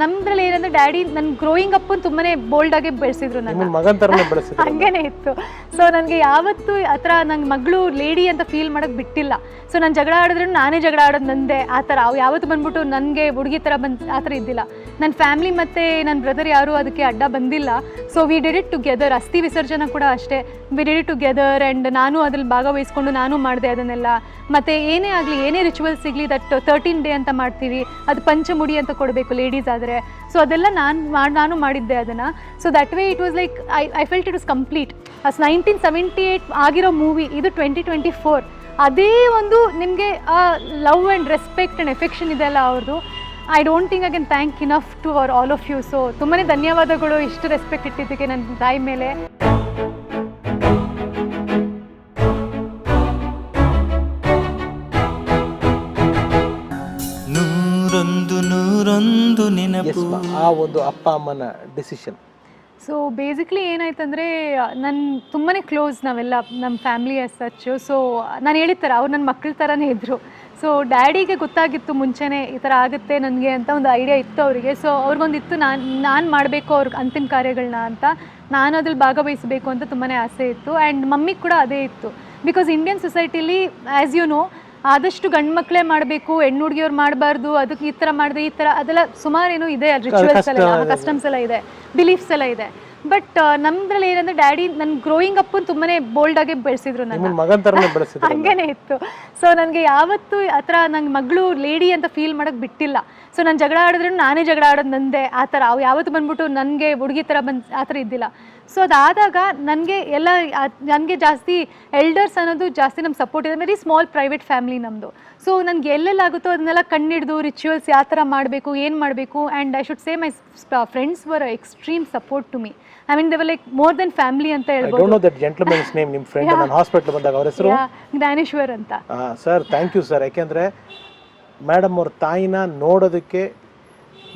ನಮ್ದ್ರಲ್ಲಿ ಏನಂದ್ರೆ ಡ್ಯಾಡಿ ನನ್ growing up ತುಂಬಾನೇ ಬೋಲ್ಡ್ ಆಗಿ ಬೆಳೆಸಿದ್ರು ನನ್ನ. ಹಂಗೇನೆ ಇತ್ತು. ಸೊ ನನಗೆ ಯಾವತ್ತು ಆ ಥರ ಮಗಳು ಲೇಡಿ ಅಂತ ಫೀಲ್ ಮಾಡಕ್ ಬಿಟ್ಟಿಲ್ಲ. ಸೊ ನಾನು ಜಗಳ ಆಡಿದ್ರು ನಾನೇ ಜಗಳ ಆಡೋದು ನಂದೇ. ಆ ಥರ ಅವು ಯಾವತ್ತು ಬಂದ್ಬಿಟ್ಟು ನನಗೆ ಹುಡುಗಿ ಥರ ಬಂದು ಆ ಥರ ಇದ್ದಿಲ್ಲ. ನನ್ನ ಫ್ಯಾಮಿಲಿ ಮತ್ತು ನನ್ನ ಬ್ರದರ್ ಯಾರು ಅದಕ್ಕೆ ಅಡ್ಡ ಬಂದಿಲ್ಲ. So we did it together ಅಸ್ಥಿ ವಿಸರ್ಜನೆ ಕೂಡ ಅಷ್ಟೇ. We did it together and ನಾನು ಅದ್ರಲ್ಲಿ ಭಾಗವಹಿಸ್ಕೊಂಡು ನಾನು ಮಾಡಿದೆ ಅದನ್ನೆಲ್ಲ. ಮತ್ತು ಏನೇ ಆಗಲಿ ಏನೇ ರಿಚುವಲ್ಸ್ ಸಿಗಲಿ ದಟ್ ತರ್ಟೀನ್ ಡೇ ಅಂತ ಮಾಡ್ತೀವಿ. ಅದು ಪಂಚಮುಡಿ ಅಂತ ಕೊಡಬೇಕು ಲೇಡೀಸ್ ಆದರೆ ಸೊ ಅದೆಲ್ಲ ನಾನು ಮಾಡಿ, ನಾನು ಮಾಡಿದ್ದೆ ಅದನ್ನು. So that way it was like I I felt it was complete as nineteen seventy eight ಆಗಿರೋ ಮೂವಿ ಇದು ಟ್ವೆಂಟಿ ಟ್ವೆಂಟಿ ಫೋರ್ ಅದೇ ಒಂದು ನಿಮಗೆ love and respect and affection ಇದೆಲ್ಲ ಅವ್ರದ್ದು I don't think I can thank enough to our all of you so ತುಂಬಾ ಧನ್ಯವಾದಗಳು, ಇಷ್ಟು ರೆಸ್ಪೆಕ್ಟ್ ಇಟ್ಟಿದ್ದಕ್ಕೆ ನನ್ನ ತಾಯಿ ಮೇಲೆ. ಆ ಒಂದು ಅಪ್ಪ ಅಮ್ಮನ ಡಿಸಿಷನ್ ಸೊ ಬೇಸಿಕ್ಲಿ ಏನಾಯ್ತಂದರೆ ನನ್ನ ತುಂಬಾ ಕ್ಲೋಸ್ ನಾವೆಲ್ಲ ನಮ್ಮ ಫ್ಯಾಮಿಲಿ ಆಸ್ ಸಚ್ಚು ಸೊ ನಾನು ಹೇಳಿದ ಅವ್ರು ನನ್ನ ಮಕ್ಕಳ ಥರನೇ ಇದ್ದರು ಸೊ ಡ್ಯಾಡಿಗೆ ಗೊತ್ತಾಗಿತ್ತು ಮುಂಚೆನೇ ಈ ಥರ ಆಗುತ್ತೆ ನನಗೆ ಅಂತ ಒಂದು ಐಡಿಯಾ ಇತ್ತು ಅವರಿಗೆ. ಸೊ ಅವ್ರಿಗೊಂದಿತ್ತು, ನಾನು ನಾನು ಮಾಡಬೇಕು ಅವ್ರಿಗೆ ಅಂತಿಮ ಕಾರ್ಯಗಳನ್ನ ಅಂತ. ನಾನು ಅದ್ರಲ್ಲಿ ಭಾಗವಹಿಸಬೇಕು ಅಂತ ತುಂಬಾ ಆಸೆ ಇತ್ತು. ಆ್ಯಂಡ್ ಮಮ್ಮಿಗೆ ಕೂಡ ಅದೇ ಇತ್ತು. ಬಿಕಾಸ್ ಇಂಡಿಯನ್ ಸೊಸೈಟಿಲಿ ಆ್ಯಸ್ ಯು ನೋ ಆದಷ್ಟು ಗಂಡ್ ಮಕ್ಕಳೇ ಮಾಡಬೇಕು ಹೆಣ್ಣು ಹುಡುಗಿಯವ್ರು ಮಾಡಬಾರ್ದು ಅದಕ್ಕೆ ಈ ತರ ಮಾಡಿದ್ರೆ ಈ ತರ ಅದೆಲ್ಲ ಸುಮಾರೇನು ಇದೆ ರಿಚುವಲ್ಸ್ ಎಲ್ಲ ಕಸ್ಟಮ್ಸ್ ಎಲ್ಲ ಇದೆ ಬಿಲೀಫ್ಸ್ ಎಲ್ಲ ಇದೆ. ಬಟ್ ನಮ್ದ್ರಲ್ಲಿ ಏನಂದ್ರೆ ಡ್ಯಾಡಿ ನನ್ ಗ್ರೋಯಿಂಗ್ ಅಪ್ ತುಂಬಾನೇ ಬೋಲ್ಡ್ ಆಗಿ ಬೆಳೆಸಿದ್ರು ನನ್ನ. ಹಂಗೇನೆ ಇತ್ತು. ಸೊ ನನಗೆ ಯಾವತ್ತು ಆತರ ನಂಗೆ ಮಗಳು ಲೇಡಿ ಅಂತ ಫೀಲ್ ಮಾಡಕ್ ಬಿಟ್ಟಿಲ್ಲ. ಸೊ ನಾನು ಜಗಳ ಆಡಿದ್ರು ನಾನೇ ಜಗಳ ಆಡೋದು ನಂದೇ. ಆ ಅವ್ ಅವು ಯಾವತ್ತು ಬಂದ್ಬಿಟ್ಟು ನನಗೆ ಹುಡುಗಿ ತರ ಬಂದು ಆ ಥರ ಇದ್ದಿಲ್ಲ. ಸೊ ಅದಾದಾಗ ನನಗೆ ಎಲ್ಲ ನನಗೆ ಜಾಸ್ತಿ ಎಲ್ಡರ್ಸ್ ಅನ್ನೋದು ಜಾಸ್ತಿ ನಮ್ಮ ಸಪೋರ್ಟ್ ಇದೆ ವೆರಿ ಸ್ಮಾಲ್ ಪ್ರೈವೇಟ್ ಫ್ಯಾಮಿಲಿ ನಮ್ಮದು ಸೊ ನನಗೆ ಎಲ್ಲೆಲ್ಲಾಗುತ್ತೋ ಅದನ್ನೆಲ್ಲ ಕಣ್ಣಿಡ್ದು ರಿಚುವಲ್ಸ್ ಯಾವ ಥರ ಮಾಡಬೇಕು ಏನು ಮಾಡಬೇಕು and I should say my friends were extreme support to me I mean they were like more than family ಅಂತ ಹೇಳ್ಬೋದು. ಜ್ಞಾನೇಶ್ವರ್ ಅಂತ. ಸರ್ ಥ್ಯಾಂಕ್ ಯು ಸರ್ ಯಾಕೆಂದರೆ ಮೇಡಮ್ ಅವ್ರ ತಾಯಿನ ನೋಡೋದಕ್ಕೆ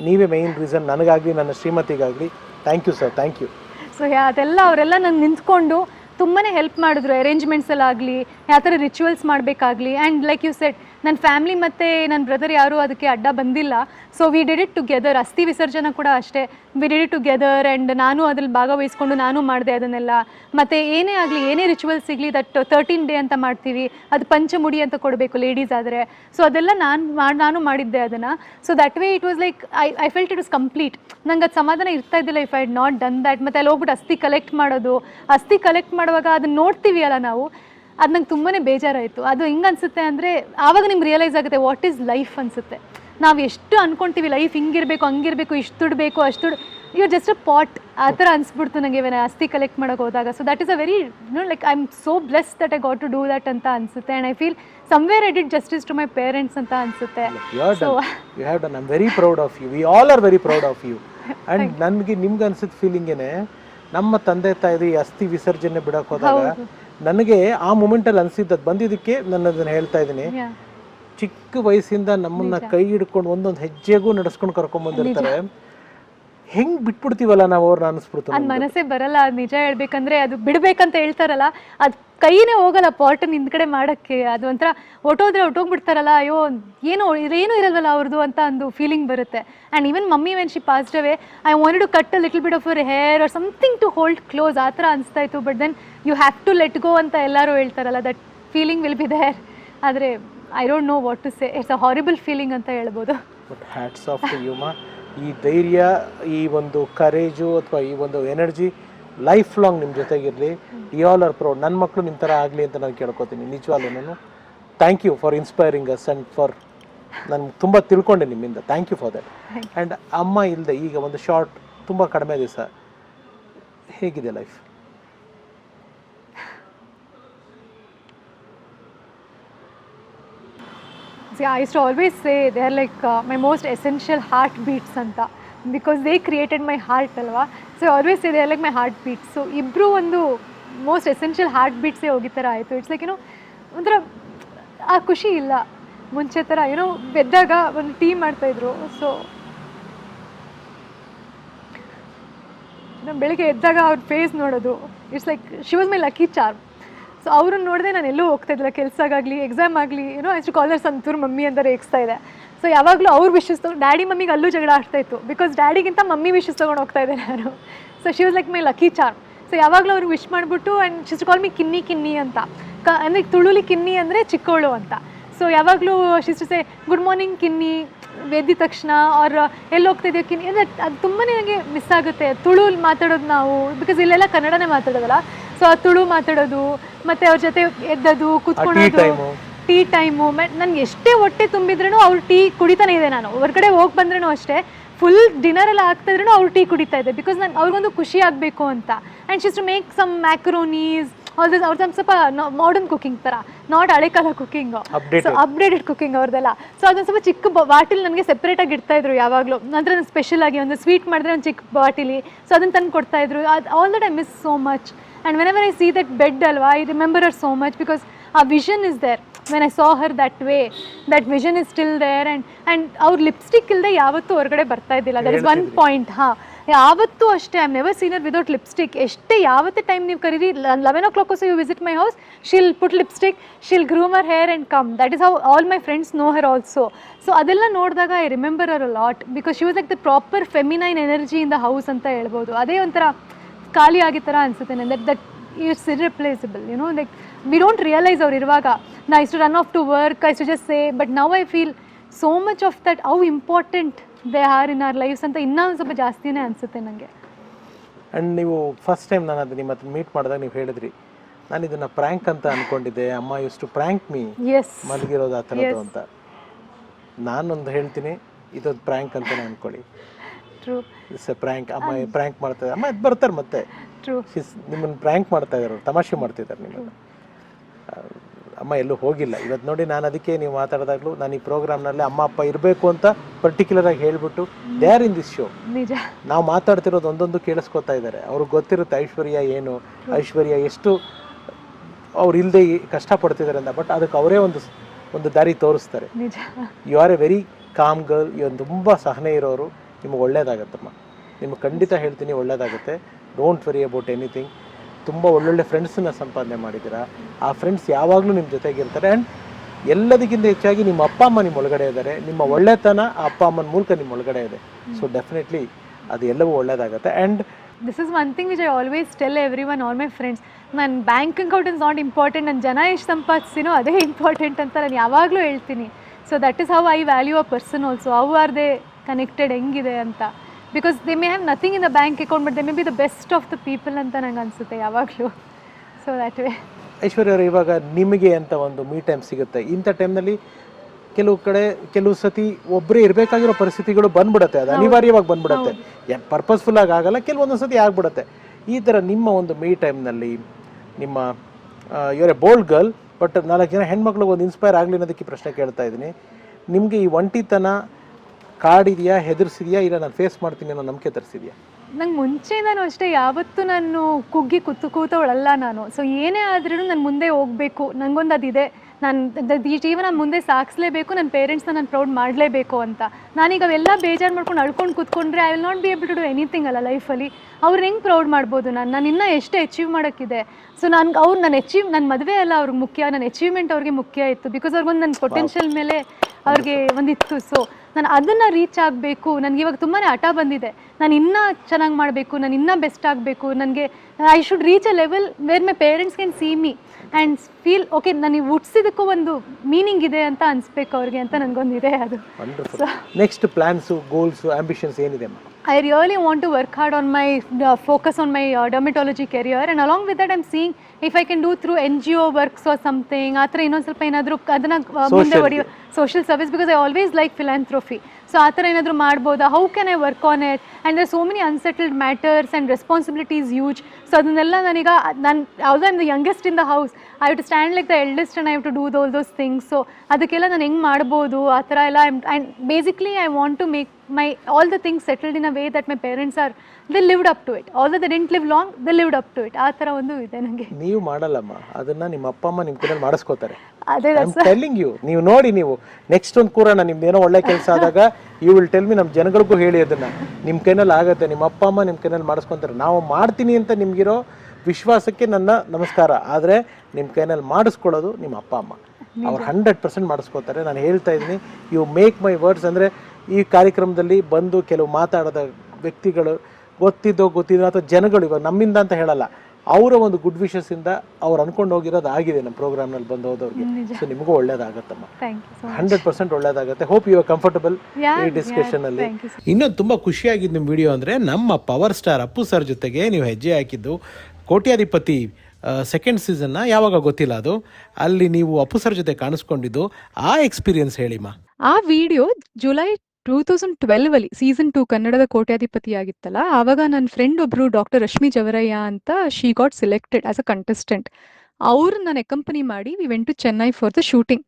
ನೀವೇ ಮೇಯ್ನ್ ರೀಸನ್ ನನಗಾಗಲಿ ನನ್ನ ಶ್ರೀಮತಿಗಾಗಲಿ. Thank you sir thank you so ಅದೆಲ್ಲ ಅವರೆಲ್ಲ ನಂಗೆ ನಿಂತ್ಕೊಂಡು ತುಂಬಾ ಹೆಲ್ಪ್ ಮಾಡಿದ್ರು. ಅರೇಂಜ್ಮೆಂಟ್ಸ್ ಎಲ್ಲ ಆಗಲಿ ಯಾವ ಥರ ರಿಚುವಲ್ಸ್ ಮಾಡಬೇಕಾಗ್ಲಿ. ಆ್ಯಂಡ್ ಲೈಕ್ ಯು ಸೆಟ್ ನನ್ನ ಫ್ಯಾಮಿಲಿ ಮತ್ತು ನನ್ನ ಬ್ರದರ್ ಯಾರೂ ಅದಕ್ಕೆ ಅಡ್ಡ ಬಂದಿಲ್ಲ. So we did it together ಅಸ್ಥಿ ವಿಸರ್ಜನೆ ಕೂಡ ಅಷ್ಟೇ. We did it together and ನಾನು ಅದ್ರಲ್ಲಿ ಭಾಗವಹಿಸ್ಕೊಂಡು ನಾನು ಮಾಡಿದೆ ಅದನ್ನೆಲ್ಲ. ಮತ್ತು ಏನೇ ಆಗಲಿ, ಏನೇ ರಿಚುವಲ್ಸ್ ಸಿಗಲಿ ದಟ್ ತರ್ಟೀನ್ ಡೇ ಅಂತ ಮಾಡ್ತೀವಿ. ಅದು ಪಂಚಮುಡಿ ಅಂತ ಕೊಡಬೇಕು ಲೇಡೀಸ್ ಆದರೆ. ಸೊ ಅದೆಲ್ಲ ನಾನು ಮಾಡಿ, ನಾನು ಮಾಡಿದ್ದೆ ಅದನ್ನು. So that way it was like I I felt it was complete ನಂಗೆ ಅದು ಸಮಾಧಾನ ಇರ್ತಾ ಇದ್ದಿಲ್ಲ if I not done that ಮತ್ತು ಅಲ್ಲಿ ಹೋಗ್ಬಿಟ್ಟು ಅಸ್ಥಿ ಕಲೆಕ್ಟ್ ಮಾಡೋದು. ಅಸ್ಥಿ ಕಲೆಕ್ಟ್ ಮಾಡುವಾಗ ಅದನ್ನ ನೋಡ್ತೀವಿ ಅಲ್ಲ ನಾವು. ಅದು ನಂಗೆ ತುಂಬಾ ಬೇಜಾರಾಯಿತು. ಅದು ಹೆಂಗೆ ಅನಿಸುತ್ತೆ ಅಂದರೆ ಆವಾಗ ನಿಮ್ಗೆ ರಿಯಲೈಸ್ ಆಗುತ್ತೆ ವಾಟ್ ಈಸ್ ಲೈಫ್ ಅನಿಸುತ್ತೆ. ನಾವು ಎಷ್ಟು ಅನ್ಕೊಂತೀವಿ ಲೈಫ್ ಹಿಂಗಿರಬೇಕು ಹಂಗಿರಬೇಕು ಇಷ್ಟು ದುಡ್ಡು ಬೇಕು ಅಷ್ಟು ದುಡ್ಡು. ಯು ಜಸ್ಟ್ ಅ ಪಾಟ್ ಆ ಥರ ಅನಿಸ್ಬಿಡ್ತು ನನಗೆ ಇವನ ಅಸ್ತಿ ಕಲೆಕ್ಟ್ ಮಾಡೋಕೆ ಹೋದಾಗ. So that is a very no like I am so bless that I got to do that ಅಂತ ಅನಿಸುತ್ತೆ. And I feel somewhere I did justice to my parents ಅಂತ ಅನಿಸುತ್ತೆ. You you have done I'm very proud of you we all are very proud of you and ನನಗೆ ನಿಮ್ಗೆ ಅನ್ಸಿದ ಫೀಲಿಂಗೇನೆ ನಮ್ಮ ತಂದೆ ತಾಯಿ ಅಸ್ಥಿ ವಿಸರ್ಜನೆ ಬಿಡಕ್ಕೆ ಹೋದಾಗ ನನಗೆ ಆ ಮೂಮೆಂಟಲ್ಲಿ ಅನಿಸಿದ್ದು ಅದು ಬಂದಿದ್ದಕ್ಕೆ ನಾನು ಅದನ್ನು ಹೇಳ್ತಾ ಇದ್ದೀನಿ. ಚಿಕ್ಕ ವಯಸ್ಸಿಂದ ನಮ್ಮನ್ನ ಕೈ ಹಿಡ್ಕೊಂಡು ಒಂದೊಂದು ಹೆಜ್ಜೆಗೂ ನಡೆಸ್ಕೊಂಡು ಕರ್ಕೊಂಡ್ ಬಂದಿರ್ತಾರೆ. ಹೆಂಗ್ ಬಿಟ್ಬಿಡ್ತೀವಲ್ಲ ನಾವು ಅವ್ರನ್ನ ಅನಿಸ್ಬಿಡ್ತು ಅದ್ ಮನಸ್ಸೇ ಬರಲ್ಲ ಅದು ನಿಜ ಹೇಳ್ಬೇಕಂದ್ರೆ ಅದು ಬಿಡ್ಬೇಕಂತ ಹೇಳ್ತಾರಲ್ಲ ಅದ್ ಕೈನೇ ಹೋಗಲ್ಲ ಪಾಟನ್ ಹಿಂದ್ಗಡೆ ಮಾಡಕ್ಕೆ. ಅದು ಒಂಥರ ಹೊಟ್ಟೋದ್ರೆ ಹೊಟ್ಟೋಗ್ಬಿಡ್ತಾರಲ್ಲ ಅಯ್ಯೋ ಏನೋ ಏನೂ ಇರಲ್ವಲ್ಲ ಅವ್ರದ್ದು ಅಂತ ಒಂದು ಫೀಲಿಂಗ್ ಬರುತ್ತೆ. And even mummy when she passed away I want to cut a little bit of your hair or something to hold close ಆ ಥರ ಅನಿಸ್ತಾ ಇತ್ತು. But then you have to let go ಅಂತ ಎಲ್ಲರೂ ಹೇಳ್ತಾರಲ್ಲ that feeling will be there ಆದರೆ I don't know what to say it's a horrible feeling ಅಂತ ಹೇಳ್ಬೋದು. ಬಟ್ ಹ್ಯಾಟ್ಸ್ ಆಫ್ ಯುಮ ಈ ಧೈರ್ಯ ಈ ಒಂದು ಕರೇಜು ಅಥವಾ ಈ ಒಂದು ಎನರ್ಜಿ ಲೈಫ್ ಲಾಂಗ್ ನಿಮ್ಮ ಜೊತೆಗಿರಲಿ. ಈ ಆಲ್ ಆರ್ ಪ್ರೌಡ್ ನನ್ನ ಮಕ್ಕಳು ನಿಮ್ಮ ಥರ ಆಗಲಿ ಅಂತ ನಾನು ಕೇಳ್ಕೊತೀನಿ. ನಿಜವಾಗ್ಲೂ ನಾನು thank you for inspiring us and for ನಾನು ತುಂಬ ತಿಳ್ಕೊಂಡೆ ನಿಮ್ಮಿಂದ. Thank you for that and ಅಮ್ಮ ಇಲ್ಲದೆ ಈಗ ಒಂದು ಶಾರ್ಟ್ ತುಂಬ ಕಡಿಮೆ ದಿವಸ ಹೇಗಿದೆ life See, I used always say they are like uh, my most essential heartbeats ಅಂತ. Because they created my heart ಅಲ್ವಾ? ಸೊ ಆಲ್ವೇಸ್ ಇದೆ like my heart beats so ಇಬ್ಬರು ಒಂದು ಮೋಸ್ಟ್ ಎಸೆನ್ಷಿಯಲ್ ಹಾರ್ಟ್ ಬೀಟ್ಸೇ ಹೋಗಿ ಥರ ಆಯಿತು. ಇಟ್ಸ್ ಲೈಕ್ ಏನೋ ಒಂಥರ ಆ ಖುಷಿ ಇಲ್ಲ. ಮುಂಚೆ ಥರ ಏನೋ ಬೆದ್ದಾಗ ಒಂದು ಟೀಮ್ ಮಾಡ್ತಾಯಿದ್ರು ಸೊ ಬೆಳಿಗ್ಗೆ ಎದ್ದಾಗ ಅವ್ರ ಫೇಸ್ ನೋಡೋದು. It's like she was my lucky charm so ಅವ್ರನ್ನ ನೋಡಿದೆ ನಾನು ಎಲ್ಲೂ ಹೋಗ್ತಾ ಇದ್ದಿಲ್ಲ. ಕೆಲ್ಸಕ್ಕಾಗಲಿ ಎಕ್ಸಾಮ್ ಆಗಲಿ ಏನೋ ಎಷ್ಟು ಕಾಲರ್ ಸಂತೂರ್ ಮಮ್ಮಿ ಅಂತ ರೇಗಿಸ್ತಾ ಇದೆ ಸೊ ಯಾವಾಗಲೂ ಅವ್ರು ವಿಶಸ್ ತಗೊಂಡು, ಡ್ಯಾಡಿ ಮಮ್ಮಿಗೆ ಅಲ್ಲೂ ಜಗಳ ಆಡ್ತಾ ಇತ್ತು. ಬಿಕಾಸ್ ಡ್ಯಾಡಿಗಿಂತ ಮಮ್ಮಿ ವಿಶಸ್ ತೊಗೊಂಡು ಹೋಗ್ತಾ ಇದ್ದೆ ನಾನು. So she was like my lucky charm so ಯಾವಾಗಲೂ ಅವ್ರಿಗೆ ವಿಶ್ ಮಾಡಿಬಿಟ್ಟು ಆ್ಯಂಡ್ ಶಿಸ್ ಕಾಲ್ ಮಿ ಕಿನ್ನಿ ಕಿನ್ನಿ ಅಂತ. ಕ, ಅಂದರೆ ತುಳುಲಿ ಕಿನ್ನಿ ಅಂದರೆ ಚಿಕ್ಕವಳು ಅಂತ. ಸೊ ಯಾವಾಗಲೂ ಸೇ ಗುಡ್ ಮಾರ್ನಿಂಗ್ ಕಿನ್ನಿ. ಎದ್ದಿದ ತಕ್ಷಣ ಅವ್ರ ಎಲ್ಲಿ ಹೋಗ್ತಾ ಇದೆಯೋ ಕಿನ್ನಿ. ಅಂದರೆ ಅದು ತುಂಬಾ ನನಗೆ ಮಿಸ್ ಆಗುತ್ತೆ. ತುಳು ಮಾತಾಡೋದು ನಾವು ಬಿಕಾಸ್ ಇಲ್ಲೆಲ್ಲ ಕನ್ನಡನೇ ಮಾತಾಡೋದಲ್ಲ. ಸೊ ತುಳು ಮಾತಾಡೋದು ಮತ್ತೆ ಅವ್ರ ಜೊತೆ ಎದ್ದದು ಕುತ್ಕೊಳ್ಳೋದು ಟೀ ಟೈಮು ನನ್ಗೆ ಎಷ್ಟೇ ಹೊಟ್ಟೆ ತುಂಬಿದ್ರೂ ಅವ್ರು ಟೀ ಕುಡಿತಾನೆ ಇದೆ ನಾನು. ಹೊರಗಡೆ ಹೋಗಿ ಬಂದ್ರೂ ಅಷ್ಟೇ ಫುಲ್ ಡಿನ್ನರ್ ಎಲ್ಲ ಆಗ್ತಾ ಇದ್ರೂ ಅವ್ರು ಟೀ ಕುಡಿತಾ ಇದೆ ಬಿಕಾಸ್ ನಾನು ಅವ್ರಿಗೊಂದು ಖುಷಿ ಆಗಬೇಕು ಅಂತ. And she's to make some macaronis all this ಅವ್ರದ್ದು ಸ್ವಲ್ಪ ಮಾಡರ್ನ್ ಕುಕಿಂಗ್ ಥರ ನಾಟ್ ಹಳೆ ಕಾಲ ಕುಕಿಂಗ್ ಸೊ ಅಪ್ಡೇಟೆಡ್ ಕುಕಿಂಗ್ ಅವ್ರದ್ದೆಲ್ಲ ಸೊ ಅದೊಂದು ಸ್ವಲ್ಪ ಚಿಕ್ಕ ಬಾಟಿಲ್ ನನಗೆ ಸೆಪ್ರೇಟಾಗಿ ಇಡ್ತಾ ಇದ್ರು ಯಾವಾಗಲೂ. ನಂತರ ಸ್ಪೆಷಲ್ ಆಗಿ ಒಂದು ಸ್ವೀಟ್ ಮಾಡಿದ್ರೆ ಒಂದು ಚಿಕ್ಕ ಬಾಟಿಲಿ. ಸೊ ಅದನ್ನು ತಂದು ಕೊಡ್ತಾ ಇದ್ರು. ಅದು all that I miss so much and whenever I see that bed ಅಲ್ವಾ I remember uh so much because ಆ vision is there when I saw her that way that vision is still there and and ಅವ್ರ lipstick ಇಲ್ಲದೆ ಯಾವತ್ತೂ ಹೊರಗಡೆ ಬರ್ತಾ ಇದ್ದಿಲ್ಲ. That is one point ಹಾಂ. ಯಾವತ್ತೂ ಅಷ್ಟೇ I never seen her without lipstick ಎಷ್ಟೇ ಯಾವತ್ತೇ ಟೈಮ್ ನೀವು ಕರೀರಿ eleven o'clock you visit my house she'll put lipstick she'll groom her hair and comb that is how all my friends know her also so ಅದೆಲ್ಲ ನೋಡಿದಾಗ I remember a lot because she was like the proper feminine energy in the house ಅಂತ ಹೇಳ್ಬೋದು. ಅದೇ ಒಂಥರ ಖಾಲಿ ಆಗಿದ ಥರ ಅನಿಸುತ್ತೆ ನನಗೆ that that it's irreplaceable you no like we don't realise ಅವ್ರು ಇರುವಾಗ ನಾ ಇಷ್ಟು run off to work I to just say but now I feel so much of that how important they are in our lives ಅಂತ ಇನ್ನೂ ಒಂದು ಸ್ವಲ್ಪ ಜಾಸ್ತಿನೇ ಅನಿಸುತ್ತೆ ನನಗೆ ಆ್ಯಂಡ್ ನೀವು ಫಸ್ಟ್ ಟೈಮ್ ನಾನು ಅದು ನಿಮ್ಮ ಹತ್ರ ಮೀಟ್ ಮಾಡಿದಾಗ ನೀವು ಹೇಳಿದ್ರಿ ನಾನು ಇದನ್ನ ಪ್ರ್ಯಾಂಕ್ ಅಂತ ಅನ್ಕೊಂಡಿದ್ದೆ ಅಮ್ಮ ಇಷ್ಟು ಪ್ರ್ಯಾಂಕ್ ಮೀ ಎಸ್ ಮಲಗಿರೋದು ಆ ಥರದ್ದು ಅಂತ. ನಾನೊಂದು ಹೇಳ್ತೀನಿ ಇದೊಂದು ಪ್ರ್ಯಾಂಕ್ ಅಂತ ಅನ್ಕೊಳ್ಳಿ. ಟ್ರೂ ಪ್ರ್ಯಾಂಕ್ ಅಮ್ಮ ಪ್ರ್ಯಾಂಕ್ ಮಾಡ್ತಾರೆ. ಅಮ್ಮ ಬರ್ತಾರೆ ಮತ್ತೆ. ಟ್ರೂ ನಿಮ್ಮನ್ನು ಪ್ರ್ಯಾಂಕ್ ಮಾಡ್ತಾ ಇದ್ದಾರೆ. ತಮಾಷೆ ಮಾಡ್ತಿದ್ದಾರೆ ನಿಮ್ಮನ್ನು. ಅಮ್ಮ ಎಲ್ಲೂ ಹೋಗಿಲ್ಲ. ಇವತ್ತು ನೋಡಿ ನಾನು ಅದಕ್ಕೆ ನೀವು ಮಾತಾಡಿದಾಗಲೂ ನಾನು ಈ ಪ್ರೋಗ್ರಾಮ್ನಲ್ಲಿ ಅಮ್ಮ ಅಪ್ಪ ಇರಬೇಕು ಅಂತ ಪರ್ಟಿಕ್ಯುಲರ್ ಆಗಿ ಹೇಳ್ಬಿಟ್ಟು they are in this show ನಿಜ. ನಾವು ಮಾತಾಡ್ತಿರೋದು ಒಂದೊಂದು ಕೇಳಿಸ್ಕೊತಾ ಇದ್ದಾರೆ. ಅವ್ರಿಗೆ ಗೊತ್ತಿರುತ್ತೆ ಐಶ್ವರ್ಯ ಏನು ಐಶ್ವರ್ಯ ಎಷ್ಟು ಅವ್ರು ಇಲ್ಲದೆ ಕಷ್ಟಪಡ್ತಿದ್ದಾರೆ ಅಂತ. ಬಟ್ ಅದಕ್ಕೆ ಅವರೇ ಒಂದು ಒಂದು ದಾರಿ ತೋರಿಸ್ತಾರೆ. You are a very calm girl even ತುಂಬ ಸಹನೆ ಇರೋರು. ನಿಮಗೆ ಒಳ್ಳೇದಾಗತ್ತಮ್ಮ. ನಿಮಗೆ ಖಂಡಿತ ಹೇಳ್ತೀನಿ ಒಳ್ಳೇದಾಗುತ್ತೆ. ಡೋಂಟ್ ವರಿ ಅಬೌಟ್ ಎನಿಥಿಂಗ್ ತುಂಬ ಒಳ್ಳೊಳ್ಳೆ ಫ್ರೆಂಡ್ಸನ್ನ ಸಂಪಾದನೆ ಮಾಡಿದ್ದೀರಾ? ಆ ಫ್ರೆಂಡ್ಸ್ ಯಾವಾಗಲೂ ನಿಮ್ಮ ಜೊತೆಗಿರ್ತಾರೆ ಆ್ಯಂಡ್ ಎಲ್ಲದಕ್ಕಿಂತ ಹೆಚ್ಚಾಗಿ ನಿಮ್ಮ ಅಪ್ಪ ಅಮ್ಮ ನಿಮ್ಮ ಒಳಗಡೆ ಇದ್ದಾರೆ. ನಿಮ್ಮ ಒಳ್ಳೆತನ ಆ ಅಪ್ಪ ಅಮ್ಮನ ಮೂಲಕ ನಿಮ್ಮ ಒಳಗಡೆ ಇದೆ. ಸೊ ಡೆಫಿನೆಟ್ಲಿ ಅದು ಎಲ್ಲವೂ ಒಳ್ಳೇದಾಗುತ್ತೆ and this is one thing which I always tell everyone all my friends ನನ್ನ bank account is not important ನನ್ನ ಜನ ಎಷ್ಟು ಸಂಪಾದಿಸ್ತೀನೋ ಅದೇ ಇಂಪಾರ್ಟೆಂಟ್ ಅಂತ ನಾನು ಯಾವಾಗಲೂ ಹೇಳ್ತೀನಿ. So that is how I value a person also how are they connected ಹೆಂಗಿದೆ ಅಂತ. Because they may have nothing in the bank account but they may be the best of the people ಅಂತ ನಂಗೆ ಅನಿಸುತ್ತೆ ಯಾವಾಗಲೂ. So that way ಐಶ್ವರ್ಯ ಅವರು ಇವಾಗ ನಿಮಗೆ ಅಂತ ಒಂದು ಮೀ ಟೈಮ್ ಸಿಗುತ್ತೆ? ಇಂಥ ಟೈಮ್ನಲ್ಲಿ ಕೆಲವು ಕಡೆ ಕೆಲವು ಸತಿ ಒಬ್ಬರೇ ಇರಬೇಕಾಗಿರೋ ಪರಿಸ್ಥಿತಿಗಳು ಬಂದ್ಬಿಡುತ್ತೆ. ಅದು ಅನಿವಾರ್ಯವಾಗಿ ಬಂದ್ಬಿಡುತ್ತೆ. ಪರ್ಪಸ್ಫುಲ್ ಆಗಿ ಆಗಲ್ಲ ಕೆಲವೊಂದು ಸತಿ ಆಗ್ಬಿಡುತ್ತೆ. ಈ ಥರ ನಿಮ್ಮ ಒಂದು ಮೀ ಟೈಮ್ನಲ್ಲಿ ನಿಮ್ಮ ಇವರೇ ಬೋಲ್ಡ್ ಗರ್ಲ್ ಬಟ್ ನಾಲ್ಕು ಜನ ಹೆಣ್ಮಕ್ಳಿಗೆ ಒಂದು ಇನ್ಸ್ಪೈರ್ ಆಗಲಿ ಅನ್ನೋದಕ್ಕೆ ಪ್ರಶ್ನೆ ಕೇಳ್ತಾ ಇದ್ದೀನಿ. ನಿಮಗೆ ಈ ಒಂಟಿತನ ಕಾಡಿದೆಯಾ ಹೆದರ್ಸಿದೆಯಾ ಇಲ್ಲ ನಾನು ಫೇಸ್ ಮಾಡ್ತೀನಿ ಅನ್ನೋ ನಂಬಿಕೆ ತರಿಸಿದ್ಯಾ? ನಂಗೆ ಮುಂಚೆಯಿಂದನೂ ಅಷ್ಟೇ ಯಾವತ್ತೂ ನಾನು ಕುಗ್ಗಿ ಕೂತು ಕೂತವಳಲ್ಲ ನಾನು. ಸೊ ಏನೇ ಆದ್ರೂ ನಾನು ಮುಂದೆ ಹೋಗಬೇಕು. ನನಗೊಂದು ಅದಿದೆ. ನಾನು ಈ ಜೀವನ ಮುಂದೆ ಸಾಗಿಸ್ಲೇಬೇಕು ನನ್ನ ಪೇರೆಂಟ್ಸ್ನ ನಾನು ಪ್ರೌಡ್ ಮಾಡಲೇಬೇಕು ಅಂತ. ನಾನೀಗ ಅವೆಲ್ಲ ಬೇಜಾರು ಮಾಡ್ಕೊಂಡು ಅಳ್ಕೊಂಡು ಕೂತ್ಕೊಂಡ್ರೆ I will not be able to do anything ಅಲ್ಲ ಲೈಫಲ್ಲಿ ಅವ್ರು ಹೆಂಗೆ ಪ್ರೌಡ್ ಮಾಡ್ಬೋದು ನಾನು? ನಾನು ಇನ್ನೂ ಎಷ್ಟು ಅಚೀವ್ ಮಾಡೋಕ್ಕಿದೆ? ಸೊ ನಾನು ಅವ್ರು ನನ್ನ ಅಚೀವ್ ನನ್ನ ಮದುವೆ ಅಲ್ಲ ಅವ್ರಿಗೆ ಮುಖ್ಯ ನನ್ನ ಅಚೀವ್ಮೆಂಟ್ ಅವ್ರಿಗೆ ಮುಖ್ಯ ಇತ್ತು. ಬಿಕಾಸ್ ಅವ್ರಿಗೊಂದು ನನ್ನ ಪೊಟೆನ್ಷಿಯಲ್ ಮೇಲೆ ಅವ್ರಿಗೆ ಒಂದಿತ್ತು. ಸೊ ನಾನು ಅದನ್ನು ರೀಚ್ ಆಗಬೇಕು ನನಗೆ ಇವಾಗ ತುಂಬಾ ಹಠ ಬಂದಿದೆ. ನಾನು ಇನ್ನೂ ಚೆನ್ನಾಗಿ ಮಾಡಬೇಕು ನಾನು ಇನ್ನೂ ಬೆಸ್ಟ್ ಆಗಬೇಕು ನನಗೆ I should reach a level where my parents can see me and feel okay ನನಗೆ ಹುಟ್ಟಿಸಿದಕ್ಕೂ ಒಂದು ಮೀನಿಂಗ್ ಇದೆ ಅಂತ ಅನಿಸ್ಬೇಕು ಅವ್ರಿಗೆ ಅಂತ ನನಗೊಂದಿದೆ ಅದು. ನೆಕ್ಸ್ಟ್ ಪ್ಲಾನ್ಸು ಗೋಲ್ಸು ಆಂಬಿಷನ್ಸ್ ಏನಿದೆ ಅಮ್ಮ? I really want to work hard on my uh, focus on my uh, dermatology career and along with that I'm seeing if I can do through NGO works or something ಆ ಥರ ಇನ್ನೊಂದು ಸ್ವಲ್ಪ ಏನಾದರೂ ಅದನ್ನು ಮುಂದೆ ಹೊಡೆಯೋ social service because I always like philanthropy so ಆ ಥರ ಏನಾದರೂ ಮಾಡ್ಬೋದಾ? How can I work on it and there so many unsettled matters and responsibilities use so ಅದನ್ನೆಲ್ಲ ನಾನೀಗ ನಾನು ಯಾವುದೋ I'm the youngest in the house I have to stand like the eldest and I have to do those those things so ಅದಕ್ಕೆಲ್ಲ ನಾನು ಹೆಂಗೆ ಮಾಡ್ಬೋದು? ಆ ಥರ ಎಲ್ಲ and basically I want to make my all the things settled in a way that my parents are the lived up to it all the didn't live long the lived up to it ಆ ಥರ ಒಂದು ಇದೆ ನನಗೆ. ನೀವು ಮಾಡಲ್ಲಮ್ಮ. ಅದನ್ನು ನಿಮ್ಮ ಅಪ್ಪ ಅಮ್ಮ ನಿಮ್ಮ ಕೂಡ ಮಾಡಿಸ್ಕೋತಾರೆ. ಅದೇ ಟೆಲ್ಲಿಂಗ್ ಯು ನೀವು ನೋಡಿ ನೀವು. ನೆಕ್ಸ್ಟ್ ಒಂದು ಕೂರೋಣ ನಿಮ್ದೇನೋ ಒಳ್ಳೆ ಕೆಲಸ ಆದಾಗ ಯು ವಿಲ್ ಟೆಲ್ ಮಿ ನಮ್ಮ ಜನಗಳಿಗೂ ಹೇಳಿ ಅದನ್ನ. ನಿಮ್ಮ ಕೈನಲ್ಲಿ ಆಗುತ್ತೆ ನಿಮ್ಮ ಅಪ್ಪ ಅಮ್ಮ ನಿಮ್ಮ ಕೈನಲ್ಲಿ ಮಾಡಿಸ್ಕೊಂತಾರೆ. ನಾವು ಮಾಡ್ತೀನಿ ಅಂತ ನಿಮ್ಗಿರೋ ವಿಶ್ವಾಸಕ್ಕೆ ನನ್ನ ನಮಸ್ಕಾರ. ಆದರೆ ನಿಮ್ಮ ಕೈನಲ್ಲಿ ಮಾಡಿಸ್ಕೊಳ್ಳೋದು ನಿಮ್ಮ ಅಪ್ಪ ಅಮ್ಮ. ಅವ್ರು ಹಂಡ್ರೆಡ್ ಪರ್ಸೆಂಟ್ ಮಾಡಿಸ್ಕೋತಾರೆ. ನಾನು ಹೇಳ್ತಾ ಇದ್ದೀನಿ ಯು ಮೇಕ್ ಮೈ ವರ್ಡ್ಸ್ ಅಂದರೆ ಈ ಕಾರ್ಯಕ್ರಮದಲ್ಲಿ ಬಂದು ಕೆಲವು ಮಾತಾಡದ ವ್ಯಕ್ತಿಗಳು ಗೊತ್ತಿದ್ದೋ ಗೊತ್ತಿದ್ದೋ ಅಥವಾ ಜನಗಳು ಇವಾಗ ನಮ್ಮಿಂದ ಅಂತ ಹೇಳಲ್ಲ ಅವರ ಒಂದು ಗುಡ್ ವಿಶಸ್ಸಿಂದ ಅವ್ರು ಅನ್ಕೊಂಡು ಹೋಗಿರೋದು ಆಗಿದೆ ನಮ್ಮ ಪ್ರೋಗ್ರಾಮ್ನಲ್ಲಿ ಬಂದು ಹೋದವ್ರಿಗೆ. ಸೊ ನಿಮಗೂ ಒಳ್ಳೇದಾಗತ್ತಮ್ಮ. ಹಂಡ್ರೆಡ್ ಪರ್ಸೆಂಟ್ ಒಳ್ಳೇದಾಗುತ್ತೆ. ಹೋಪ್ ಯು ಆರ್ ಕಂಫರ್ಟಬಲ್ ಈ ಡಿಸ್ಕಷನ್ ಅಲ್ಲಿ. ಇನ್ನೊಂದು ತುಂಬಾ ಖುಷಿಯಾಗಿದ್ದು ನಿಮ್ಮ ವಿಡಿಯೋ ಅಂದ್ರೆ ನಮ್ಮ ಪವರ್ ಸ್ಟಾರ್ ಅಪ್ಪು ಸರ್ ಜೊತೆಗೆ ನೀವು ಹೆಜ್ಜೆ ಹಾಕಿದ್ದು ಕೋಟ್ಯಾಧಿಪತಿ ಸೆಕೆಂಡ್ ಸೀಸನ್ನ ಯಾವಾಗ ಗೊತ್ತಿಲ್ಲ ಅದು. ಅಲ್ಲಿ ನೀವು ಅಪ್ಪು ಸರ್ ಜೊತೆ ಕಾಣಿಸ್ಕೊಂಡಿದ್ದು. ಆ ಎಕ್ಸ್ಪೀರಿಯನ್ಸ್ ಹೇಳಿಮಾ ಆ video July two thousand twelve ಅಲ್ಲಿ ಸೀಸನ್ ಟೂ ಕನ್ನಡದ ಕೋಟ್ಯಾಧಿಪತಿ ಆಗಿತ್ತಲ್ಲ ಆವಾಗ ನನ್ನ ಫ್ರೆಂಡ್ ಒಬ್ರು ಡಾಕ್ಟರ್ ರಶ್ಮಿ ಜವರಯ್ಯ ಅಂತ she got selected as a contestant ಅವ್ರು ನಾನು ಅಕಂಪನಿ ಮಾಡಿ we went to Chennai for the shooting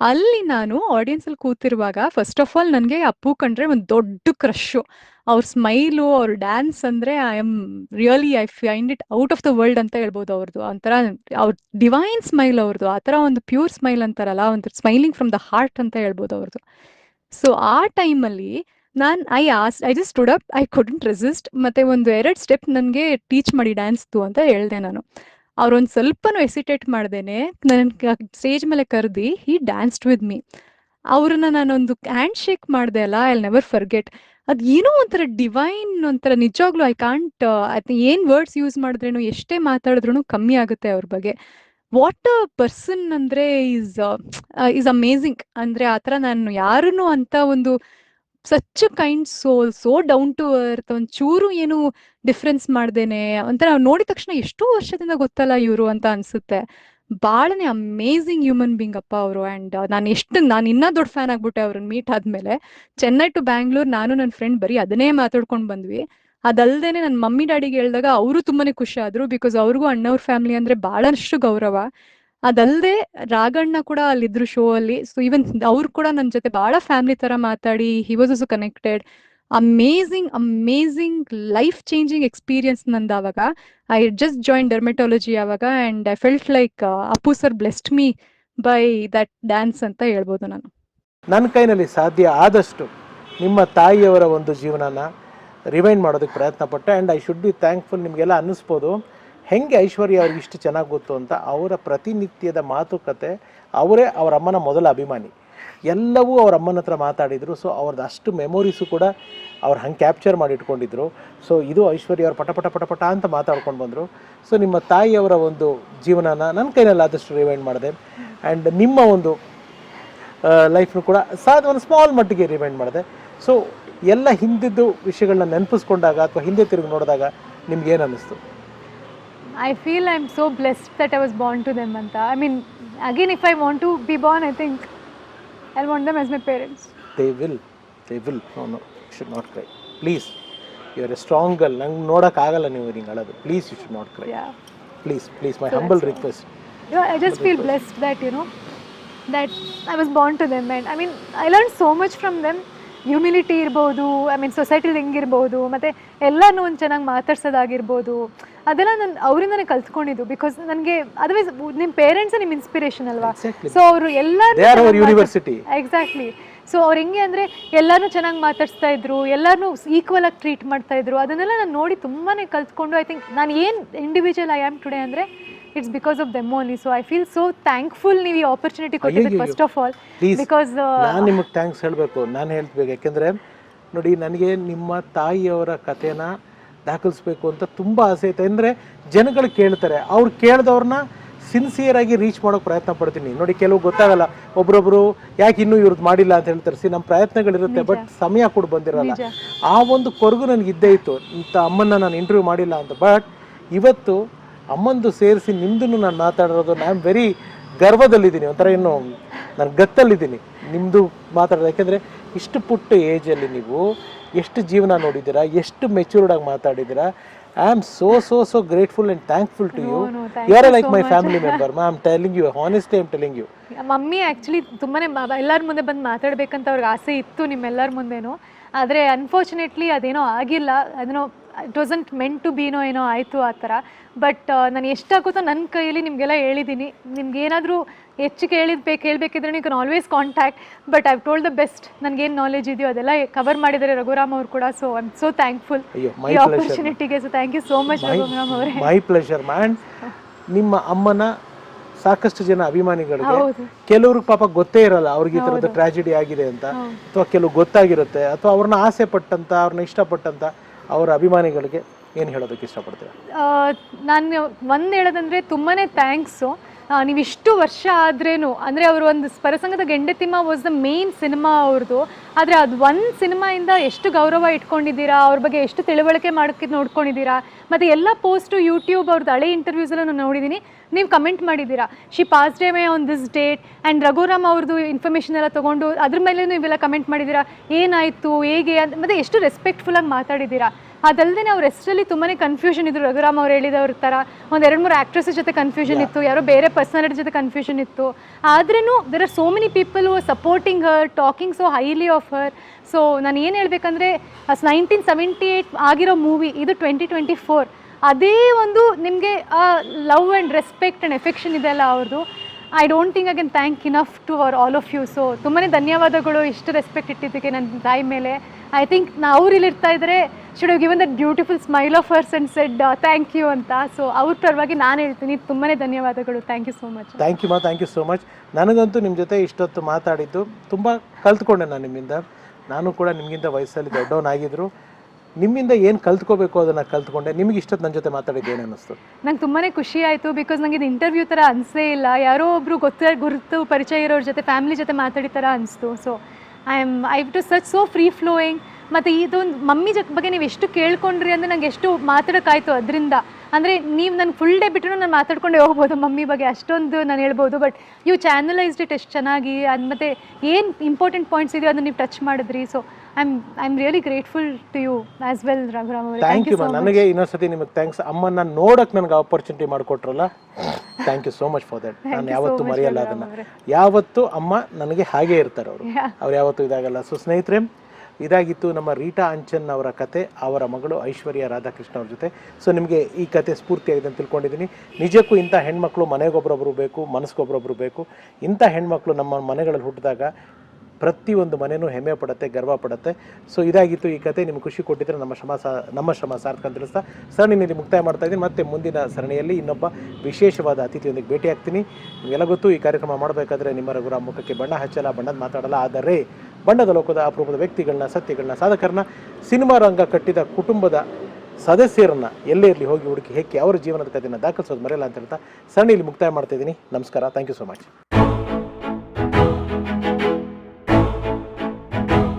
ಅಲ್ಲಿ ನಾನು ಆಡಿಯನ್ಸ್ ಅಲ್ಲಿ ಕೂತಿರುವಾಗ ಫಸ್ಟ್ ಆಫ್ ಆಲ್ ನನಗೆ ಅಪ್ಪು ಕಂಡ್ರೆ ಒಂದು ದೊಡ್ಡ ಕ್ರಶು ಅವ್ರ ಸ್ಮೈಲು, ಅವ್ರ ಡ್ಯಾನ್ಸ್ ಅಂದ್ರೆ I am really I find it out of the world ಅಂತ ಹೇಳ್ಬೋದು ಅವ್ರದ್ದು ಒಂಥರ ಅವ್ರ ಡಿವೈನ್ ಸ್ಮೈಲ್ ಅವ್ರದ್ದು ಆ ಥರ ಒಂದು ಪ್ಯೂರ್ ಸ್ಮೈಲ್ ಅಂತಾರಲ್ಲ ಒಂದು ಸ್ಮೈಲಿಂಗ್ ಫ್ರಮ್ ದ ಹಾರ್ಟ್ ಅಂತ ಹೇಳ್ಬೋದು ಅವ್ರದ್ದು ಸೊ ಆ ಟೈಮಲ್ಲಿ ನಾನು I as I just stood up I couldn't resist ಮತ್ತೆ ಒಂದು ಎರಡು ಸ್ಟೆಪ್ ನನಗೆ ಟೀಚ್ ಮಾಡಿ ಡ್ಯಾನ್ಸ್ದು ಅಂತ ಹೇಳ್ದೆ ನಾನು. ಅವ್ರೊಂದು ಸ್ವಲ್ಪನೂ ಎಸಿಟೇಟ್ ಮಾಡ್ದೇನೆ ನನ್ನ ಸ್ಟೇಜ್ ಮೇಲೆ ಕರೆದಿ ಹಿ ಡ್ಯಾನ್ಸ್ಡ್ ವಿತ್ ಮೀ ಅವ್ರನ್ನ ನಾನೊಂದು ಹ್ಯಾಂಡ್ ಶೇಕ್ ಮಾಡಿದೆ ಅಲ್ಲ ಐ ನೆವರ್ ಫರ್ಗೆಟ್ ಅದು ಏನೋ ಒಂಥರ ಡಿವೈನ್ ಒಂಥರ ನಿಜವಾಗ್ಲೂ ಐ ಕಾಂಟ್ ಅದ್ ಏನ್ ವರ್ಡ್ಸ್ ಯೂಸ್ ಮಾಡಿದ್ರೇನು ಎಷ್ಟೇ ಮಾತಾಡಿದ್ರು ಕಮ್ಮಿ ಆಗುತ್ತೆ ಅವ್ರ ಬಗ್ಗೆ. ವಾಟ್ ಅ ಪರ್ಸನ್ ಅಂದ್ರೆ ಈಸ್ ಈಸ್ ಅಮೇಝಿಂಗ್ ಅಂದ್ರೆ ಆತರ ನಾನು ಯಾರನ್ನು ಅಂತ ಒಂದು such kind soul so down to earth ಚೂರು ಏನು ಡಿಫ್ರೆನ್ಸ್ ಮಾಡ್ದೇನೆ. ಒಂಥರ ನೋಡಿದ ತಕ್ಷಣ ಎಷ್ಟೋ ವರ್ಷದಿಂದ ಗೊತ್ತಲ್ಲ ಇವರು ಅಂತ ಅನ್ಸುತ್ತೆ. ಭಾಳನೇ ಅಮೇಝಿಂಗ್ ಹ್ಯೂಮನ್ ಬೀಂಗ್ ಅಪ್ಪ ಅವರು. ಅಂಡ್ ನಾನು ಎಷ್ಟು, ನಾನು ಇನ್ನೂ ದೊಡ್ಡ ಫ್ಯಾನ್ ಆಗ್ಬಿಟ್ಟೆ ಅವ್ರನ್ನ ಮೀಟ್ ಆದ್ಮೇಲೆ. ಚೆನ್ನೈ ಟು ಬ್ಯಾಂಗ್ಳೂರ್ ನಾನು ನನ್ನ ಫ್ರೆಂಡ್ ಬರೀ ಅದನ್ನೇ ಮಾತಾಡ್ಕೊಂಡು ಬಂದ್ವಿ. ಅದಲ್ದೇನೆ ನನ್ನ ಮಮ್ಮಿ ಡ್ಯಾಡಿಗೆ ಹೇಳಿದಾಗ ಅವರು ತುಂಬಾನೇ ಖುಷಿ ಆದ್ರು. ಬಿಕಾಸ್ ಅವ್ರಿಗೂ ಅಣ್ಣವ್ರ ಫ್ಯಾಮಿಲಿ ಅಂದ್ರೆ ಬಹಳಷ್ಟು ಗೌರವ. ಅದಲ್ಲದೆ ರಾಗಣ್ಣ ಕೂಡ ಅಲ್ಲಿದ್ರು ಶೋ ಅಲ್ಲಿ. ಸೊ ಈವನ್ ಅವ್ರು ಕೂಡ ನನ್ನ ಜೊತೆ ಬಹಳ ಫ್ಯಾಮಿಲಿ ತರ ಮಾತಾಡಿ he was also connected amazing amazing life changing experience ನಂದು ಅವಾಗ. ಐ ಜಸ್ಟ್ ಜಾಯಿನ್ ಡರ್ಮೆಟಾಲಜಿ ಆವಾಗ and I felt like Appu sir blessed me by that dance ಅಂತ ಹೇಳ್ಬೋದು ನಾನು. ನನ್ನ ಕೈನಲ್ಲಿ ಸಾಧ್ಯ ಆದಷ್ಟು ನಿಮ್ಮ ತಾಯಿಯವರ ಒಂದು ಜೀವನನ ರಿವೈಂಡ್ ಮಾಡೋದಕ್ಕೆ ಪ್ರಯತ್ನ ಪಟ್ಟೆ and I should be thankful ನಿಮಗೆಲ್ಲ ಅನ್ನಿಸ್ಬೋದು. ಹೆಂಗೆ ಐಶ್ವರ್ಯ ಅವ್ರಿಗೆ ಇಷ್ಟು ಚೆನ್ನಾಗಿ ಗೊತ್ತು ಅಂತ ಅವರ ಪ್ರತಿನಿತ್ಯದ ಮಾತುಕತೆ, ಅವರೇ ಅವರ ಅಮ್ಮನ ಮೊದಲ ಅಭಿಮಾನಿ. ಎಲ್ಲವೂ ಅವ್ರ ಅಮ್ಮನ ಹತ್ರ ಮಾತಾಡಿದರು. ಸೊ ಅವ್ರದ್ದು ಅಷ್ಟು ಮೆಮೊರೀಸು ಕೂಡ ಅವ್ರು ಹಂಗೆ ಕ್ಯಾಪ್ಚರ್ ಮಾಡಿ ಇಟ್ಕೊಂಡಿದ್ರು. ಸೊ ಇದು ಐಶ್ವರ್ಯ ಅವ್ರು ಪಟ ಪಟ ಪಟ ಪಟ ಅಂತ ಮಾತಾಡ್ಕೊಂಡು ಬಂದರು. ಸೊ ನಿಮ್ಮ ತಾಯಿಯವರ ಒಂದು ಜೀವನನ ನನ್ನ ಕೈನಲ್ಲಿ ಆದಷ್ಟು ರಿವೈಂಡ್ ಮಾಡಿದೆ. ಆ್ಯಂಡ್ ನಿಮ್ಮ ಒಂದು ಲೈಫ್ನು ಕೂಡ ಸಾ ಒಂದು ಸ್ಮಾಲ್ ಮಟ್ಟಿಗೆ ರಿವೈಂಡ್ ಮಾಡಿದೆ. ಸೊ ಎಲ್ಲ ಹಿಂದಿದ್ದು ವಿಷಯಗಳನ್ನ ನೆನಪಿಸ್ಕೊಂಡಾಗ ಅಥವಾ ಹಿಂದೆ ತಿರುಗಿ ನೋಡಿದಾಗ ನಿಮ್ಗೆ ಏನು ಅನ್ನಿಸ್ತು? I feel I am so blessed that I was born to them ಅಂತ. I mean again if I want to be born I think I'll want them as my parents. They will they will no no should not cry please you are a strong girl ನಂಗೆ ನೋಡೋಕ್ಕಾಗಲ್ಲ ನೀವು ಹಿಂಗೆ ಅಳೋದು please you should not cry Yeah. Please please my humble request You know, I just feel blessed that, you know, that I was born to them. And I mean, I learned so much from them. Humility ಇರ್ಬೋದು I mean ಸೊಸೈಟಿಲಿ ಹೆಂಗಿರ್ಬೋದು ಮತ್ತು ಎಲ್ಲನೂ ಒಂದು ಚೆನ್ನಾಗಿ ಮಾತಾಡ್ಸೋದಾಗಿರ್ಬೋದು ಅದೆಲ್ಲ ನಾನು ಅವರಿಂದನೇ ಕಲ್ತ್ಕೊಂಡಿದ್ದು ಬಿಕಾಸ್ ನನಗೆ ಅದರ್ವೈಸ್ ನಿಮ್ಮ ಪೇರೆಂಟ್ಸ್ ನಿಮ್ಮ ಇನ್ಸ್ಪಿರೇಷನ್ ಅಲ್ವಾ. ಸೊ ಅವರು ಎಲ್ಲ ಯೂನಿವರ್ಸಿಟಿ ಎಕ್ಸಾಕ್ಟ್ಲಿ ಸೊ ಅವ್ರು ಹೆಂಗೆ ಅಂದರೆ ಎಲ್ಲರೂ ಚೆನ್ನಾಗಿ ಮಾತಾಡ್ಸ್ತಾ ಇದ್ರು ಎಲ್ಲರೂ ಈಕ್ವಲ್ ಆಗಿ ಟ್ರೀಟ್ ಮಾಡ್ತಾ ಇದ್ರು ಅದನ್ನೆಲ್ಲ ನಾನು ನೋಡಿ ತುಂಬಾ ಕಲ್ತ್ಕೊಂಡು ಐ ಥಿಂಕ್ ನಾನು ಏನು ಇಂಡಿವಿಜುವಲ್ ಐ ಆಮ್ ಟುಡೇ ಅಂದರೆ it's because of them only so I feel so thankful ನೀವು ಈ ಆಪರ್ಚುನಿಟಿ ಕೊಟ್ಟಿದ್ದಕ್ಕೆ ಫಸ್ಟ್ ಆಫ್ ಆಲ್ ಬಿಕಾಸ್ ನಾನು ನಿಮಗೆ ಥ್ಯಾಂಕ್ಸ್ ಹೇಳಬೇಕು. ನಾನು ಹೇಳ್ಬೇಕು. ಯಾಕೆಂದರೆ ನೋಡಿ ನನಗೆ ನಿಮ್ಮ ತಾಯಿಯವರ ಕಥೆನ ದಾಖಲಿಸ್ಬೇಕು ಅಂತ ತುಂಬ ಆಸೆ ಐತೆ. ಅಂದರೆ ಜನಗಳು ಕೇಳ್ತಾರೆ. ಅವ್ರು ಕೇಳಿದವ್ರನ್ನ ಸಿನ್ಸಿಯರ್ ಆಗಿ ರೀಚ್ ಮಾಡೋಕೆ ಪ್ರಯತ್ನ ಪಡ್ತೀನಿ. ನೋಡಿ ಕೆಲವು ಗೊತ್ತಾಗಲ್ಲ. ಒಬ್ರೊಬ್ರು ಯಾಕೆ ಇನ್ನೂ ಇವ್ರದ್ದು ಮಾಡಿಲ್ಲ ಅಂತ ಹೇಳ್ತಾರೆ. ಸಿ ನಮ್ಮ ಪ್ರಯತ್ನಗಳಿರುತ್ತೆ ಬಟ್ ಸಮಯ ಕೂಡ ಬಂದಿರಲ್ಲ. ಆ ಒಂದು ಕೊರಗು ನನಗೆ ಇದ್ದೇ ಇತ್ತು. ಇಂಥ ಅಮ್ಮನ್ನ ನಾನು ಇಂಟರ್ವ್ಯೂ ಮಾಡಿಲ್ಲ ಅಂತ. ಬಟ್ ಇವತ್ತು ಅಮ್ಮಂದು ಸೇರಿಸಿ ನಿಮ್ದು ನಾನು ಮಾತಾಡಿರೋದು ಐ ಆಮ್ ವೆರಿ ಗರ್ವದಲ್ಲಿದ್ದೀನಿ. ಒಂಥರ ಇನ್ನು ನಾನು ಗತ್ತಲ್ಲಿದ್ದೀನಿ ನಿಮ್ಮದು ಮಾತಾಡೋದು. ಯಾಕೆಂದರೆ ಇಷ್ಟು ಪುಟ್ಟ ಏಜಲ್ಲಿ ನೀವು ಎಷ್ಟು ಜೀವನ ನೋಡಿದ್ದೀರಾ ಎಷ್ಟು ಮೆಚೂರ್ಡಾಗಿ ಆಗಿ ಮಾತಾಡಿದ್ದೀರಾ I am so so so grateful and thankful to you no, thank you are you like so my. Family member I am telling you honestly I'm telling you mummy actually ತುಂಬಾ ಎಲ್ಲರ ಮುಂದೆ ಬಂದು ಮಾತಾಡಬೇಕಂತ ಅವ್ರಿಗೆ ಆಸೆ ಇತ್ತು ನಿಮ್ಮೆಲ್ಲರ ಮುಂದೆನೂ. ಆದರೆ ಅನ್ಫಾರ್ಚುನೇಟ್ಲಿ ಅದೇನೋ ಆಗಿಲ್ಲ. ಅದೇನೋ ಇಟ್ ವಾಸಂಟ್ ಮೆಂಟ್ ಟು ಬೀನೋ ಏನೋ ಆಯಿತು ಆ ಥರ. ಬಟ್ ನಾನು ಎಷ್ಟಾಗುತ್ತೋ ನನ್ನ ಕೈಯಲ್ಲಿ ನಿಮಗೆಲ್ಲ ಹೇಳಿದ್ದೀನಿ. ನಿಮ್ಗೆ ಏನಾದರೂ ಹೆಚ್ಚು ಕೇಳಿದ್ಬೇಕು ಬೇಕು ಹೇಳ್ಬೇಕಿದ್ರೆ ನೀವು can always contact but I told the best ನನಗೇನು ನಾಲೆಜ್ ಇದೆಯೋ ಅದೆಲ್ಲ ಕವರ್ ಮಾಡಿದ್ದಾರೆ ರಘುರಾಮ್ ಅವರು ಕೂಡ. So I am so thankful ಈ ಆಪರ್ಚುನಿಟಿಗೆ so thank you so much Raghuram ಅವರೇ. ಮೈ ಪ್ಲೆಷರ್ ಮ್ಯಾನ್ ನಿಮ್ಮ ಅಮ್ಮನ ಸಾಕಷ್ಟು ಜನ ಅಭಿಮಾನಿಗಳಿಗೆ ಕೆಲವ್ರಿಗೆ ಪಾಪ ಗೊತ್ತೇ ಇರಲ್ಲ ಅವ್ರಿಗೆ ಈ ಥರದ ಟ್ರಾಜಿಡಿ ಆಗಿದೆ ಅಂತ. ಅಥವಾ ಕೆಲವು ಗೊತ್ತಾಗಿರುತ್ತೆ. ಅಥವಾ ಅವ್ರನ್ನ ಆಸೆ ಪಟ್ಟಂತ ಅವ್ರನ್ನ ಇಷ್ಟಪಟ್ಟಂತ. ಅವರ ಅಭಿಮಾನಿಗಳಿಗೆ ಏನು ಹೇಳೋದಕ್ಕೆ ಇಷ್ಟಪಡ್ತೀರಾ? ನಾನು ಒಂದು ಹೇಳೋದಂದರೆ ತುಂಬಾ ಥ್ಯಾಂಕ್ಸು ನೀವು ಇಷ್ಟು ವರ್ಷ ಆದ್ರೇನು, ಅಂದರೆ ಅವರು ಒಂದು ಸ್ಪರಸಂಗದ ಗೆಂಡತಿಮ್ಮ ವಾಸ್ ದ ಮೇನ್ ಸಿನಿಮಾ ಅವ್ರದ್ದು ಆದರೆ ಅದು ಒಂದು ಸಿನಿಮಾಯಿಂದ ಎಷ್ಟು ಗೌರವ ಇಟ್ಕೊಂಡಿದ್ದೀರಾ, ಅವ್ರ ಬಗ್ಗೆ ಎಷ್ಟು ತಿಳುವಳಿಕೆ ಮಾಡೋಕ್ಕೆ ನೋಡ್ಕೊಂಡಿದ್ದೀರಾ, ಮತ್ತು ಎಲ್ಲ ಪೋಸ್ಟು ಯೂಟ್ಯೂಬ್ ಅವ್ರದ್ದು ಹಳೆ ಇಂಟರ್ವ್ಯೂಸಲ್ಲ ನಾನು ನೋಡಿದ್ದೀನಿ ನೀವು ಕಮೆಂಟ್ ಮಾಡಿದ್ದೀರಾ. She passed May on this date and Raghuram ಅವ್ರದ್ದು ಇನ್ಫಾರ್ಮೇಷನ್ ಎಲ್ಲ ತೊಗೊಂಡು ಅದ್ರ ಮೇಲೆ ನೀವೆಲ್ಲ ಕಮೆಂಟ್ ಮಾಡಿದ್ದೀರಾ, ಏನಾಯಿತು, ಹೇಗೆ ಅಂತ, ಮತ್ತು ಎಷ್ಟು ರೆಸ್ಪೆಕ್ಟ್ಫುಲ್ಲಾಗಿ ಮಾತಾಡಿದ್ದೀರಾ. ಅದಲ್ಲದೆ ಅವ್ರ ಹೆಸರಲ್ಲಿ ತುಂಬಾ ಕನ್ಫ್ಯೂಷನ್ ಇದ್ರು. ರಘುರಾಮ್ ಅವ್ರು ಹೇಳಿದವ್ರ ಥರ ಒಂದು ಎರಡು ಮೂರು ಆಕ್ಟ್ರೆಸ್ ಜೊತೆ ಕನ್ಫ್ಯೂಷನ್ ಇತ್ತು ಯಾರೋ ಬೇರೆ ಪರ್ಸನಾಲಿಟಿ ಜೊತೆ ಕನ್ಫ್ಯೂಷನ್ ಇತ್ತು. ಆದ್ರೂ there are so many people supporting her talking so highly of her so ನಾನು ಏನು ಹೇಳ್ಬೇಕಂದ್ರೆ ನೈನ್ಟೀನ್ ಸೆವೆಂಟಿ ಏಯ್ಟ್ ಆಗಿರೋ ಮೂವಿ ಇದು ಟ್ವೆಂಟಿ ಟ್ವೆಂಟಿ ಫೋರ್ ಅದೇ ಒಂದು ನಿಮಗೆ love and respect and affection ಇದೆಯಲ್ಲ ಅವ್ರದ್ದು I don't think I can thank enough to our all of you so ತುಂಬಾ ಧನ್ಯವಾದಗಳು. ಇಷ್ಟು ರೆಸ್ಪೆಕ್ಟ್ ಇಟ್ಟಿದ್ದಕ್ಕೆ ನನ್ನ ತಾಯಿ ಮೇಲೆ. ಐ ಥಿಂಕ್ ನಾ ಅವ್ರು ಇರ್ತಾ ಇದ್ರೆ should given that beautiful smile of ours and said thank you ಅಂತ. ಸೊ ಅವ್ರ ಪರವಾಗಿ ನಾನು ಹೇಳ್ತೀನಿ. ತುಂಬಾ ಧನ್ಯವಾದಗಳು. Thank you so much thank you ಮಾ ಥ್ಯಾಂಕ್ ಯು ಸೋ ಮಚ್ ನನಗಂತೂ ನಿಮ್ಮ ಜೊತೆ ಇಷ್ಟೊತ್ತು ಮಾತಾಡಿದ್ದು ತುಂಬ ಕಲ್ತ್ಕೊಂಡೆ ನಾನು ನಿಮ್ಮಿಂದ. ನಾನು ಕೂಡ ನಿಮಗಿಂತ ವಯಸ್ಸಲ್ಲಿ ದೊಡ್ಡವನಾಗಿದ್ರು. ನಿಮ್ಮಿಂದ ಏನು ಕಲ್ತ್ಕೋಬೇಕು ಅದನ್ನು ಕಲ್ತ್ಕೊಂಡೆ, ನಿಮಗೆ ಇಷ್ಟೊತ್ತು ನನ್ನ ಜೊತೆ ಮಾತಾಡಿದ್ದು ಏನು ಅನ್ನಿಸ್ತು? ನಂಗೆ ತುಂಬಾ ಖುಷಿ ಆಯಿತು ಬಿಕಾಸ್ ನಂಗೆ ಇದು ಇಂಟರ್ವ್ಯೂ ಥರ ಅನಿಸೇ ಇಲ್ಲ. ಯಾರೋ ಒಬ್ಬರು ಗೊತ್ತ, ಗುರುತು ಪರಿಚಯ ಇರೋರ ಜೊತೆ ಫ್ಯಾಮಿಲಿ ಜೊತೆ ಮಾತಾಡಿ ಥರ ಅನಿಸ್ತು. So I am I to such so free flowing ಮತ್ತು ಇದೊಂದು ಮಮ್ಮಿ ಜೊತೆ ಬಗ್ಗೆ ನೀವು ಎಷ್ಟು ಕೇಳ್ಕೊಂಡ್ರಿ ಅಂದರೆ ನಂಗೆ ಎಷ್ಟು ಮಾತಾಡೋಕ್ಕಾಯ್ತು ಅದರಿಂದ. ಅಂದರೆ ನೀವು ನಾನು ಫುಲ್ ಡೇ ಬಿಟ್ಟರು ನಾನು ಮಾತಾಡ್ಕೊಂಡೆ ಹೋಗ್ಬೋದು ಮಮ್ಮಿ ಬಗ್ಗೆ ಅಷ್ಟೊಂದು ನಾನು ಹೇಳ್ಬೋದು ಬಟ್ ಯು ಚಾನಲೈಸ್ಡ್ ಇಟ್ ಎಷ್ಟು ಚೆನ್ನಾಗಿ. ಅದು ಮತ್ತು ಏನು ಇಂಪಾರ್ಟೆಂಟ್ ಪಾಯಿಂಟ್ಸ್ ಇದೆಯೋ ಅದನ್ನು ನೀವು ಟಚ್ ಮಾಡಿದ್ರಿ. So I am I am really grateful to you as well Raghuram ಅವರೇ ಥ್ಯಾಂಕ್ ಯು ನನಗೆ ಇನ್ನೊಂದ್ಸತಿ ನಿಮಗೆ ಥ್ಯಾಂಕ್ಸ್ ಅಮ್ಮನ್ನ ನೋಡಕ್ಕೆ ನನಗೆ opportunity ಮಾಡಿಕೊಟ್ರಲ್ಲ thank you so much for that ನಾನು ಯಾವತ್ತೂ ಮರೆಯಲ್ಲ ಅದನ್ನ. ಯಾವತ್ತೂ ಅಮ್ಮ ನನಗೆ ಹಾಗೆ ಇರ್ತಾರೆ ಅವರು. ಅವ್ರು ಯಾವತ್ತೂ ಇದಾಗಲ್ಲ. ಸೊ ಸ್ನೇಹಿತರೆ ಇದಾಗಿತ್ತು ನಮ್ಮ ರೀಟಾ ಅಂಚನ್ ಅವರ ಕತೆ ಅವರ ಮಗಳು ಐಶ್ವರ್ಯ ರಾಧಾಕೃಷ್ಣ ಅವ್ರ ಜೊತೆ. ಸೊ ನಿಮಗೆ ಈ ಕತೆ ಸ್ಫೂರ್ತಿಯಾಗಿದೆ ಅಂತ ತಿಳ್ಕೊಂಡಿದ್ದೀನಿ. ನಿಜಕ್ಕೂ ಇಂಥ ಹೆಣ್ಮಕ್ಳು ಮನೆಗೊಬ್ಬರೊಬ್ಬರು ಬೇಕು ಮನಸ್ಗೊಬ್ಬರೊಬ್ಬರು ಬೇಕು. ಇಂಥ ಹೆಣ್ಮಕ್ಳು ನಮ್ಮ ಮನೆಗಳಲ್ಲಿ ಹುಟ್ಟಿದಾಗ ಪ್ರತಿಯೊಂದು ಮನೆಯೂ ಹೆಮ್ಮೆ ಪಡುತ್ತೆ, ಗರ್ವ ಪಡುತ್ತೆ. ಸೊ ಇದಾಗಿತ್ತು ಈ ಕತೆ. ನಿಮ್ಗೆ ಖುಷಿ ಕೊಟ್ಟಿದ್ರೆ ನಮ್ಮ ಶ್ರಮ ಸಾ, ನಮ್ಮ ಶ್ರಮ ಸಾರ್ಥಕ ಅಂತ ತಿಳಿಸ್ತಾ ಸರಣಿನಲ್ಲಿ ಮುಕ್ತಾಯ ಮಾಡ್ತಾ ಇದ್ದೀನಿ. ಮತ್ತೆ ಮುಂದಿನ ಸರಣಿಯಲ್ಲಿ ಇನ್ನೊಬ್ಬ ವಿಶೇಷವಾದ ಅತಿಥಿಯೊಂದಿಗೆ ಭೇಟಿ ಆಗ್ತೀನಿ. ನಿಮಗೆಲ್ಲ ಗೊತ್ತು, ಈ ಕಾರ್ಯಕ್ರಮ ಮಾಡಬೇಕಾದ್ರೆ ನಿಮ್ಮ ರಘುರ ಮುಖಕ್ಕೆ ಬಣ್ಣ ಹಚ್ಚಲ್ಲ, ಬಣ್ಣದ ಮಾತಾಡಲ್ಲ. ಆದರೆ, ಬಣ್ಣದ ಲೋಕದ ಅಪರೂಪದ ವ್ಯಕ್ತಿಗಳನ್ನ, ಸತ್ಯಗಳನ್ನ, ಸಾಧಕರನ್ನ, ಸಿನಿಮಾ ರಂಗ ಕಟ್ಟಿದ ಕುಟುಂಬದ ಸದಸ್ಯರನ್ನ ಎಲ್ಲೇ ಇರಲಿ, ಹೋಗಿ ಹುಡುಕಿ, ಹೆಕ್ಕಿ, ಅವರ ಜೀವನದ ಕಥೆಯನ್ನು ದಾಖಲಿಸೋದು ಮರೆಯಲ್ಲ ಅಂತ ಹೇಳ್ತಾ ಸರಣಿಯಲ್ಲಿ ಮುಕ್ತಾಯ ಮಾಡ್ತಾ ಇದ್ದೀನಿ. ನಮಸ್ಕಾರ. Thank you so much